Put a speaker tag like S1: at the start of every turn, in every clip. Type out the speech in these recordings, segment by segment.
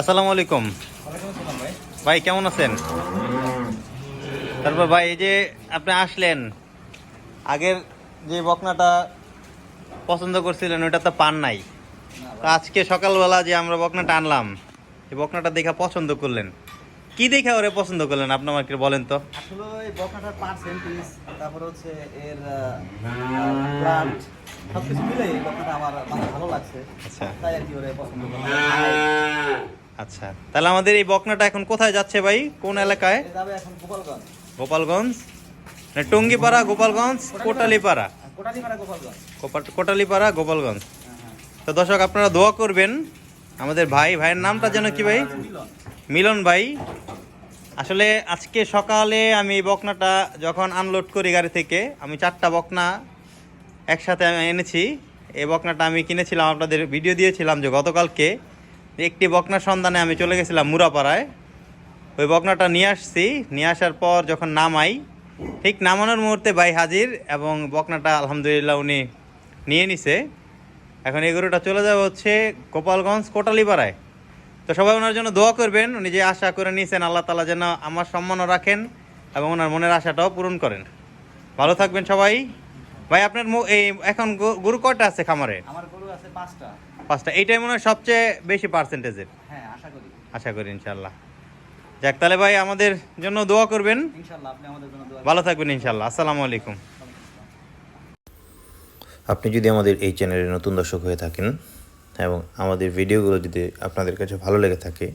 S1: আসসালামু আলাইকুম। ভাই কেমন আছেন? তারপর ভাই এই যে আপনি আসলেন আগের যে বকনাটা পছন্দ করছিলেন ওইটা তো পান নাই। আজকে সকালবেলা যে আমরা বকনাটা আনলাম এই বকনাটা দেখে পছন্দ করলেন। কি দেখে ওরে পছন্দ করলেন আপনি আমাকে বলেন তো।
S2: আসলে এই বকনাটার পার্সেন্টেজ তারপর হচ্ছে এর প্লান্ট সব কিছু মিলে এই বকনাটা আমার ভালো লাগছে।
S1: আচ্ছা।
S2: তাই আর কি ওরে পছন্দ করলাম।
S1: আচ্ছা তাহলে আমাদের এই বকনাটা এখন কোথায় যাচ্ছে ভাই? কোন এলাকায়?
S2: গোপালগঞ্জ।
S1: গোপালগঞ্জ? না টঙ্গিপাড়া গোপালগঞ্জ কোটালিপাড়া?
S2: কোটালিপাড়া গোপালগঞ্জ। হ্যাঁ হ্যাঁ।
S1: তো দর্শক আপনারা দোয়া করবেন। আমাদের ভাই ভাইয়ের নামটা যেন কি ভাই?
S2: মিলন
S1: মিলন ভাই। আসলে আজকে সকালে আমি এই বকনাটা যখন আনলোড করি গাড়ি থেকে আমি চারটা বকনা একসাথে এনেছি। এই বকনাটা আমি কিনেছিলাম আপনাদের ভিডিও দিয়েছিলাম যে গতকালকে। একটি বকনার সন্ধানে আমি চলে গেছিলাম মুরাপাড়ায়। ওই বকনাটা নিয়ে আসছি। নিয়ে আসার পর যখন নামাই, ঠিক নামানোর মুহূর্তে ভাই হাজির এবং বকনাটা আলহামদুলিল্লাহ উনি নিয়ে নিছে। এখন এই গরুটা চলে যাবে হচ্ছে গোপালগঞ্জ কোটালিপাড়ায়। তো সবাই ওনার জন্য দোয়া করবেন, উনি যে আশা করে নিয়েছেন আল্লাহ তালা যেন আমার সম্মানও রাখেন এবং ওনার মনের আশাটাও পূরণ করেন। ভালো থাকবেন সবাই। ভাই, আপনার এই এখন গরু কয়টা আছে খামারে?
S2: আছে পাঁচটা।
S1: পাঁচটা। এইটাই মনে হয় সবচেয়ে বেশি পার্সেন্টেজের
S2: হ্যাঁ আশা করি।
S1: আশা করি ইনশাল্লাহ যাক তাহলে ভাই আমাদের জন্য দোয়া করবেন।
S2: ইনশাল্লাহ আপনি আমাদের জন্য দোয়া
S1: ভালো থাকবেন ইনশাল্লাহ আসসালামু আলাইকুম।
S3: আপনি যদি আমাদের এই চ্যানেলে নতুন দর্শক হয়ে থাকেন এবং আমাদের ভিডিওগুলো যদি আপনাদের কাছে ভালো লেগে থাকে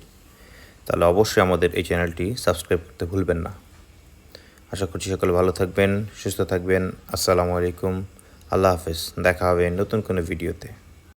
S3: তাহলে অবশ্যই আমাদের এই চ্যানেলটি সাবস্ক্রাইব করতে ভুলবেন না। আশা করছি সকলে ভালো থাকবেন সুস্থ থাকবেন। আসসালামু আলাইকুম। আল্লাহ হাফেজ। দেখা হবে নতুন কোনো ভিডিওতে।